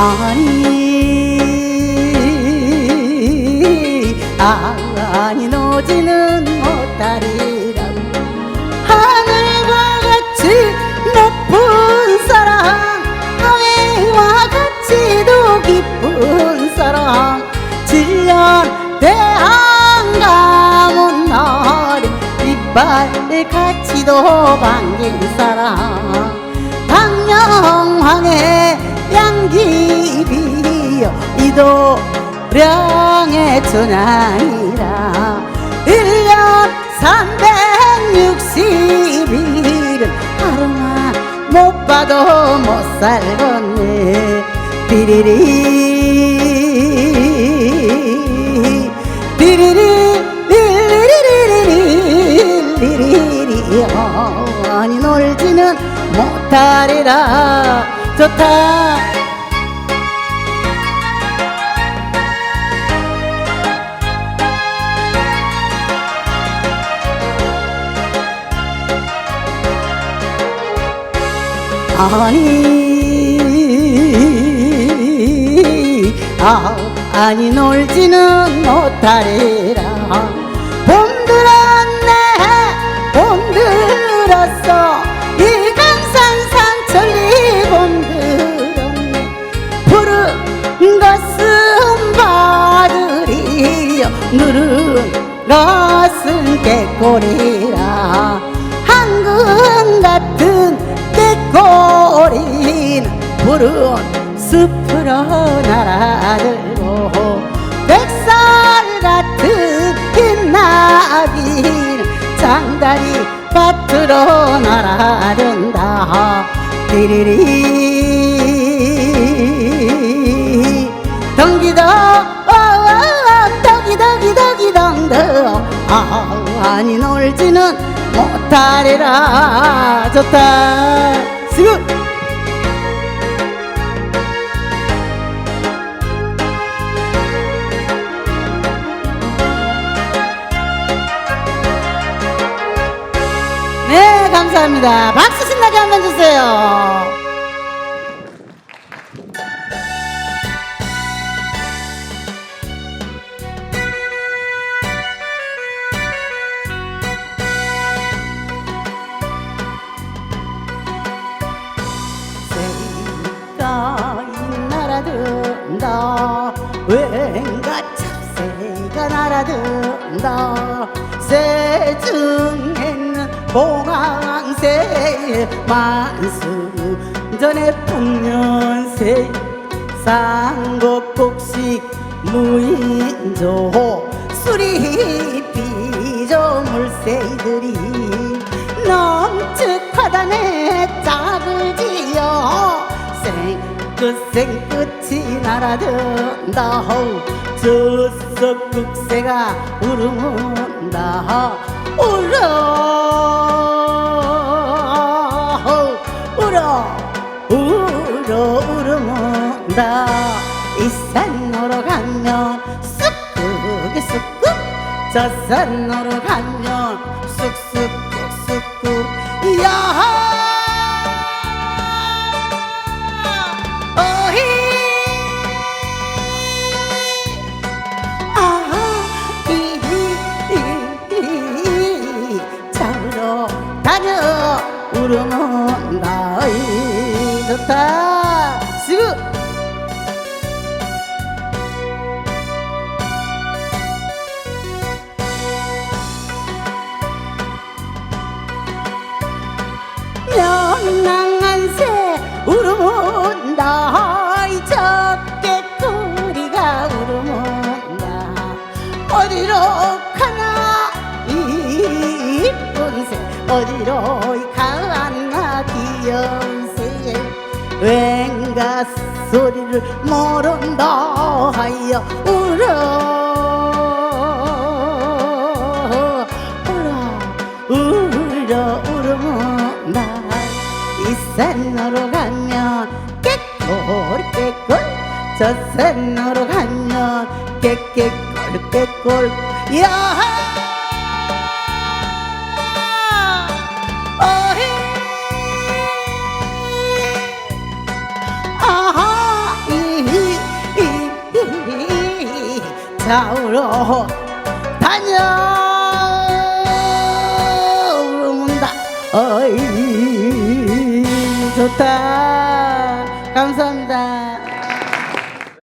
아니 아니 노지는 못하리라고. 하늘과 같이 높은 사랑 하늘과 같이도 깊은 사랑. 7년 대한 가문 날에 이빨 같이도 반긴 사랑. 당명황의 양귀비여 이도량의 춘향이라. 1년 360일은 하루만 못 봐도 못 살겠네. 띠리리. 띠리리 띠리리리리리리리 아니 놀지는 못하리라 좋다 아니 아 아니 놀지는 못하리라. 봄 들었네 봄 들었어. 이 강산 산천리 봄 들었네. 푸른 가슴 바들이여 누른 가슴 깨꼬리라 푸른 숲으로 날아들고 백살 같은 빛나기는 장다리 밭으로 날아든다. 띠리리. 덩기도 덩기덩기 덩기덩더. 아니 놀지는 못하리라. 좋다. 지금 감사합니다. 박수 신나게 한번 주세요. 왠가 참새가 날아든다. 새 중에는 봉황새 만수 전에 풍년새 쌍곡곡식 무인조 수리 비조 물새들이 넘측하다네 짝을 지어 생끝 생끝이 날아든다. 저석 국새가 울음은다. 울어 쑥국이 쑥국 저 산으로 가면 쑥쑥국 쑥국 어히. 아하 이히 잡으러 다녀. 울으면 나이 좋다 명랑한 새 울음온다. 이 적게 꼬리가 울음온다. 어디로 가나? 이쁜 새. 어디로 가나? 귀여운 새 왠가 소리를 모른다 하여 울어 산으로 가면 깨꼴 깨꼴 저 산으로 가면 깨깨꼴 깨꼴 야! 어헤 아하! 이히히히. 좌우로 다녀! 이 좋다